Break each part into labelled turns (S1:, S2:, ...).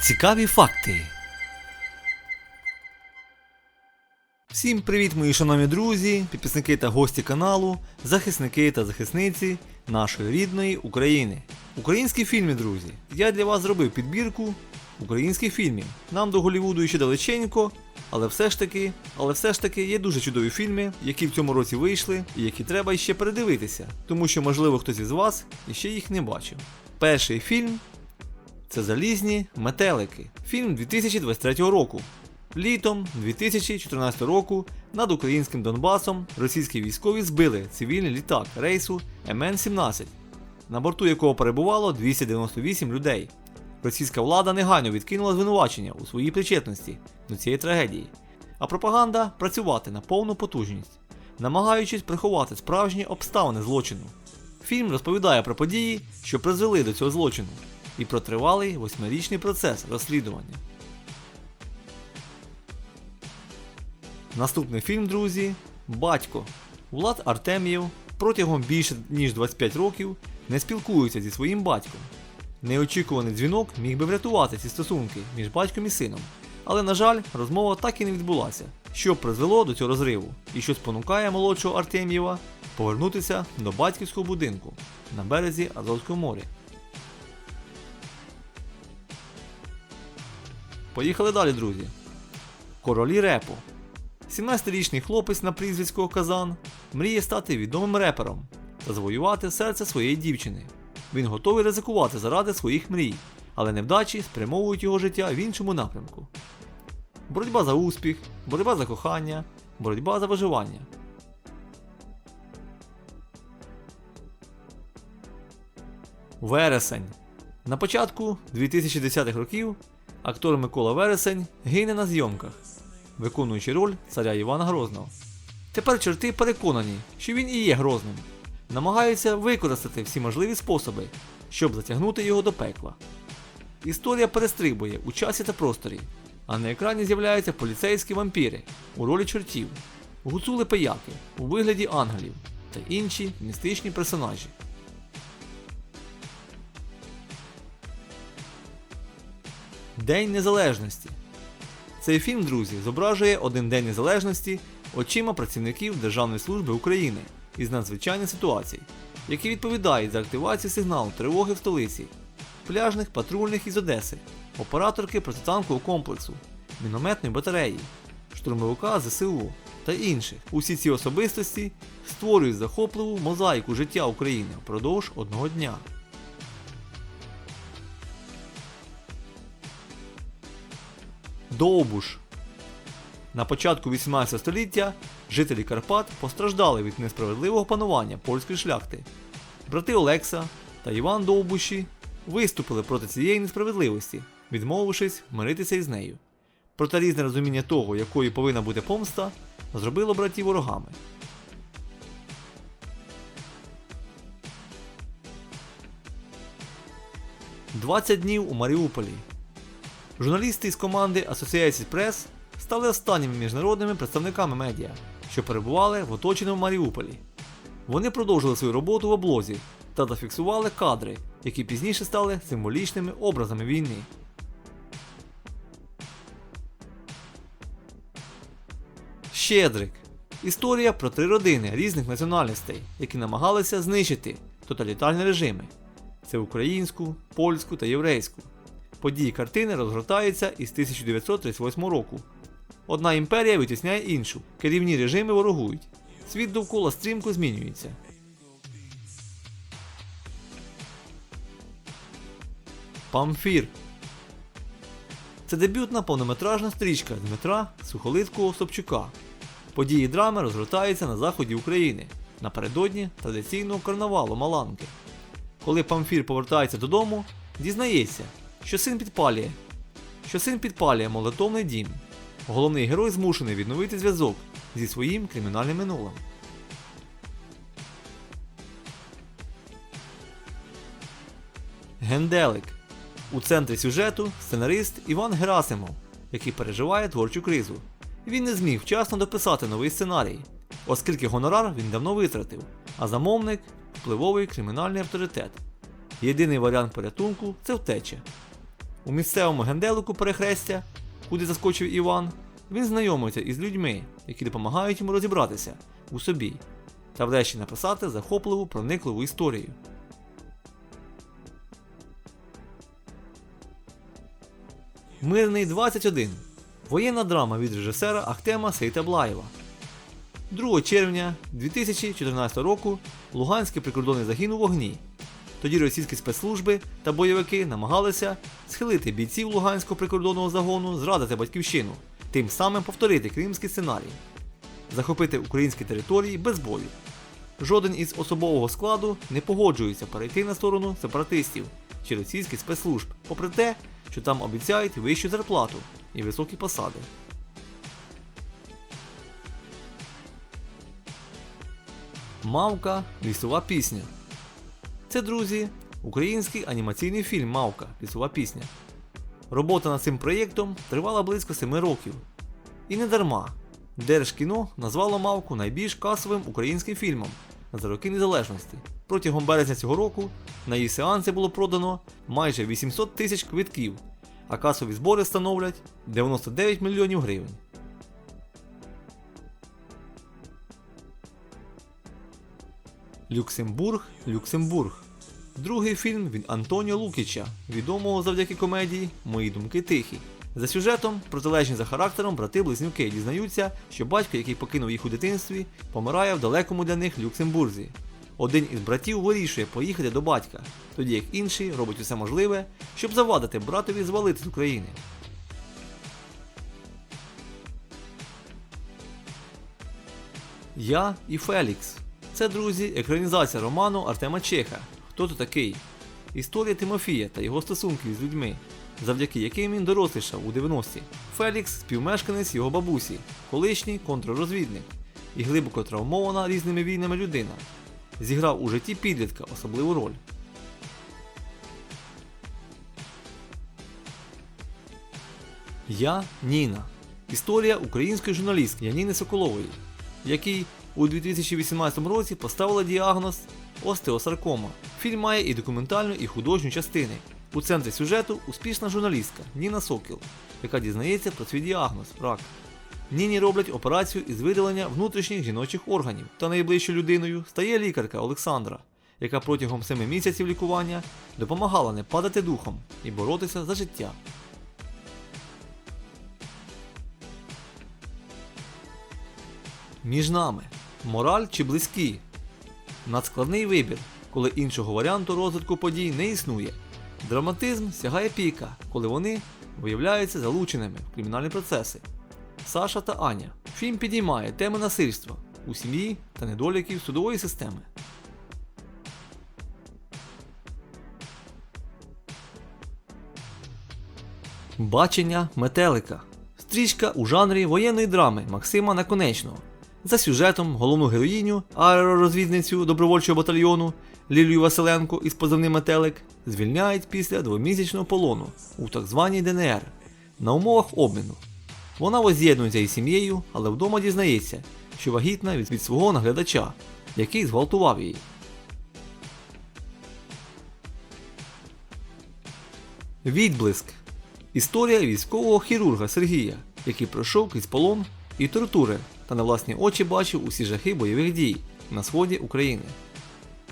S1: Цікаві факти. Всім привіт, мої шановні друзі, підписники та гості каналу, захисники та захисниці нашої рідної України. Українські фільми, друзі. Я для вас зробив підбірку українських фільмів. Нам до Голлівуду ще далеченько, але все ж таки, але все ж таки є дуже чудові фільми, які в цьому році вийшли, і які треба іще передивитися, тому що, можливо, хтось із вас іще їх не бачив. Перший фільм це Залізні метелики. Фільм 2023 року. Літом 2014 року над українським Донбасом російські військові збили цивільний літак рейсу МН-17, на борту якого перебувало 298 людей. Російська влада негайно відкинула звинувачення у своїй причетності до цієї трагедії, а пропаганда працювати на повну потужність, намагаючись приховати справжні обставини злочину. Фільм розповідає про події, що призвели до цього злочину, і про тривалий восьмирічний процес розслідування. Наступний фільм, друзі, Батько. Влад Артем'єв протягом більше ніж 25 років не спілкується зі своїм батьком. Неочікуваний дзвінок міг би врятувати ці стосунки між батьком і сином. Але, на жаль, розмова так і не відбулася, що призвело до цього розриву, і що спонукає молодшого Артем'єва повернутися до батьківського будинку на березі Азовського моря. Поїхали далі, друзі. Королі репу. 17-річний хлопець на прізвисько Казан мріє стати відомим репером та завоювати серце своєї дівчини. Він готовий ризикувати заради своїх мрій, але невдачі спрямовують його життя в іншому напрямку. Боротьба за успіх, боротьба за кохання, боротьба за виживання. Вересень. На початку 2010-х років актор Микола Вересень гине на зйомках, виконуючи роль царя Івана Грозного. Тепер чорти переконані, що він і є Грозним, намагаються використати всі можливі способи, щоб затягнути його до пекла. Історія перестрибує у часі та просторі, а на екрані з'являються поліцейські вампіри у ролі чортів, гуцули пияки у вигляді ангелів та інші містичні персонажі. День Незалежності. Цей фільм, друзі, зображує один день незалежності очима працівників Державної служби України із надзвичайних ситуацій, які відповідають за активацію сигналу тривоги в столиці, пляжних патрульних із Одеси, операторки протитанкового комплексу, мінометної батареї, штурмовика ЗСУ та інших. Усі ці особистості створюють захопливу мозаїку життя України впродовж одного дня. Довбуш. На початку 18 століття жителі Карпат постраждали від несправедливого панування польської шляхти. Брати Олекса та Іван Довбуші виступили проти цієї несправедливості, відмовившись миритися із нею. Проте різне розуміння того, якою повинна бути помста, зробило братів ворогами. «20 днів у Маріуполі. Журналісти із команди Associated Press стали останніми міжнародними представниками медіа, що перебували в оточеному Маріуполі. Вони продовжили свою роботу в облозі та зафіксували кадри, які пізніше стали символічними образами війни. Щедрик. Історія про три родини різних національностей, які намагалися знищити тоталітарні режими. Це українську, польську та єврейську. Події картини розгортаються із 1938 року. Одна імперія витісняє іншу, керівні режими ворогують. Світ довкола стрімко змінюється. Памфір. Це дебютна повнометражна стрічка Дмитра Сухолиткого Собчука. Події драми розгортаються на заході України напередодні традиційного карнавалу Маланки. Коли Памфір повертається додому, дізнається, що син підпалює, що син підпалює молитовний дім. Головний герой змушений відновити зв'язок зі своїм кримінальним минулим. Генделик. У центрі сюжету сценарист Іван Герасимов, який переживає творчу кризу. Він не зміг вчасно дописати новий сценарій, оскільки гонорар він давно витратив, а замовник впливовий кримінальний авторитет. Єдиний варіант порятунку це втеча. У місцевому генделику перехрестя, куди заскочив Іван, він знайомиться із людьми, які допомагають йому розібратися у собі та врешті написати захопливу проникливу історію. Мирний 21. Воєнна драма від режисера Ахтема Сейтаблаєва. 2 червня 2014 року Луганський прикордонний загін у вогні. Тоді російські спецслужби та бойовики намагалися схилити бійців Луганського прикордонного загону, зрадити батьківщину, тим самим повторити кримський сценарій, захопити українські території без бою. Жоден із особового складу не погоджується перейти на сторону сепаратистів чи російських спецслужб, попри те, що там обіцяють вищу зарплату і високі посади. Мавка лісова пісня. Це, друзі, український анімаційний фільм Мавка лісова пісня. Робота над цим проєктом тривала близько 7 років. І не дарма. Держкіно назвало Мавку найбільш касовим українським фільмом за роки незалежності. Протягом березня цього року на її сеанси було продано майже 800 тисяч квитків, а касові збори становлять 99 мільйонів гривень. Люксембург, Люксембург. Другий фільм від Антоніо Лукіча, відомого завдяки комедії Мої думки тихі. За сюжетом, протилежні за характером, брати-близнюки дізнаються, що батько, який покинув їх у дитинстві, помирає в далекому для них Люксембурзі. Один із братів вирішує поїхати до батька, тоді як інший робить усе можливе, щоб завадити братові звалити з України. Я і Фелікс. Це, друзі, екранізація роману Артема Чеха. Хто то такий? Історія Тимофія та його стосунків з людьми, завдяки яким він дорослішав у 90-ті. Фелікс співмешканець його бабусі, колишній контррозвідник і глибоко травмована різними війнами людина. Зіграв у житті підлітка особливу роль. Я Ніна. Історія української журналістки Яніни Соколової, якій у 2018 році поставила діагноз остеосаркома. Фільм має і документальну, і художню частини. У центрі сюжету успішна журналістка Ніна Сокіл, яка дізнається про свій діагноз рак. Ніні роблять операцію із видалення внутрішніх жіночих органів, та найближчою людиною стає лікарка Олександра, яка протягом 7 місяців лікування допомагала не падати духом і боротися за життя. Між нами мораль чи близькі? Надскладний вибір, коли іншого варіанту розвитку подій не існує. Драматизм сягає піка, коли вони виявляються залученими в кримінальні процеси. Саша та Аня. Фільм підіймає теми насильства у сім'ї та недоліків судової системи. Бачення метелика. Стрічка у жанрі воєнної драми Максима Наконечного. За сюжетом головну героїню, аеророзвідницю добровольчого батальйону Лілію Василенко із позивним метелик звільняють після двомісячного полону у так званій ДНР на умовах обміну. Вона воз'єднується із сім'єю, але вдома дізнається, що вагітна від, свого наглядача, який зґвалтував її. Відблиск. Історія військового хірурга Сергія, який пройшов крізь полон і тортури та на власні очі бачив усі жахи бойових дій на сході України.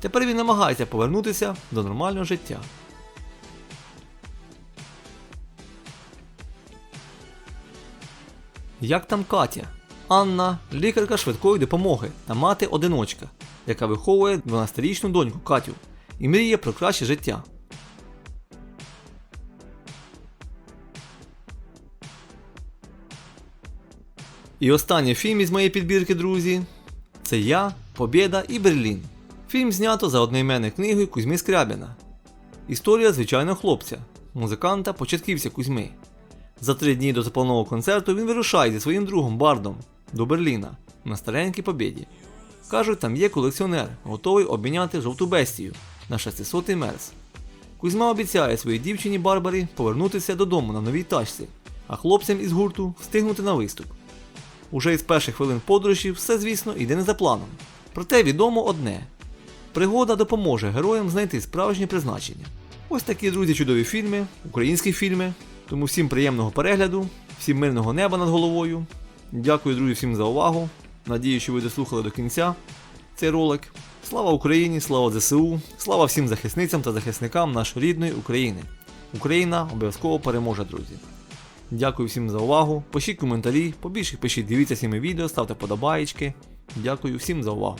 S1: Тепер він намагається повернутися до нормального життя. Як там Катя? Анна лікарка швидкої допомоги та мати одиночка, яка виховує 12-річну доньку Катю і мріє про краще життя. І останній фільм із моєї підбірки, друзі, це Я, Побєда і Берлін. Фільм знято за одноіменною книгою Кузьми Скрябіна. Історія звичайного хлопця, музиканта, початківця Кузьми. За три дні до запланованого концерту він вирушає зі своїм другом Бардом до Берліна на старенькій побєді. Кажуть, там є колекціонер, готовий обміняти жовту бестію на 600-й мерс. Кузьма обіцяє своїй дівчині Барбарі повернутися додому на новій тачці, а хлопцям із гурту встигнути на виступ. Уже із перших хвилин подорожі все, звісно, йде не за планом. Проте відомо одне: пригода допоможе героям знайти справжнє призначення. Ось такі, друзі, чудові фільми, українські фільми. Тому всім приємного перегляду, всім мирного неба над головою. Дякую, друзі, всім за увагу. Надію, що ви дослухали до кінця цей ролик. Слава Україні, слава ЗСУ, слава всім захисницям та захисникам нашої рідної України. Україна обов'язково переможе, друзі. Дякую всім за увагу. Пишіть коментарі, побільше пишіть, дивіться всіми відео, ставте подобаєчки. Дякую всім за увагу.